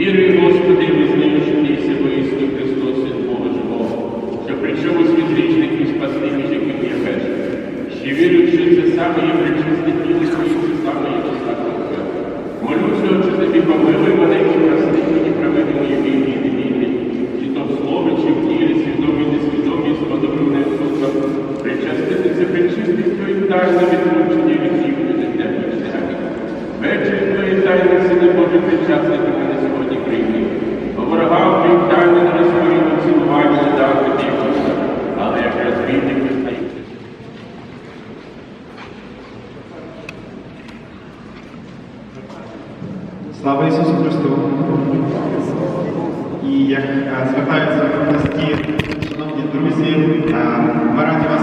Вірую, Господи, визнаю, що Ти єси воістину Христос, Син Бога живого, що прийшов у світ і спасти, між яким я перший. Ще вірю, що це саме є причисне тіло Твоє, це саме є достатньо кров. Молюся, Отче, тобі помилуй мене і прости мені правити мої вільні і невільні, чи то в слові, чи в ділі, свідомі, несвідомі, сподобру не судьбам. Причаститися причистих Твоїх тайна відмучення від гріху, не всяких. Вечір твої тайни, сини Божий, причасники мене ворогам твій тайни не розповіду цілування не дав тобі, але як розвідник визнаюся. Слава Ісусу Христу! І як е, звертаються в гості, шановні друзі, е, ми раді вас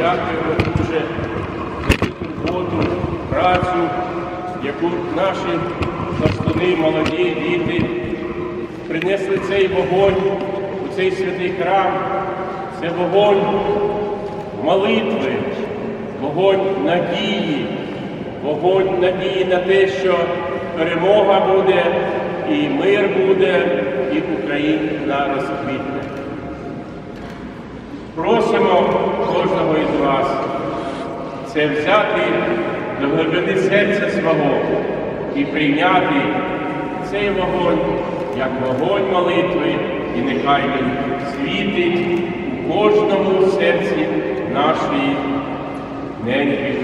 Дякуємо дуже за цю турботу, працю, яку наші пластуни, молоді діти принесли цей вогонь у цей святий храм. Це вогонь молитви, вогонь надії, вогонь надії на те, що перемога буде, і мир буде, і Україна розквітне. Просимо кожного із це взяти до глибини серця свого і прийняти цей вогонь як вогонь молитви, і нехай він світить у кожному серці нашої неньки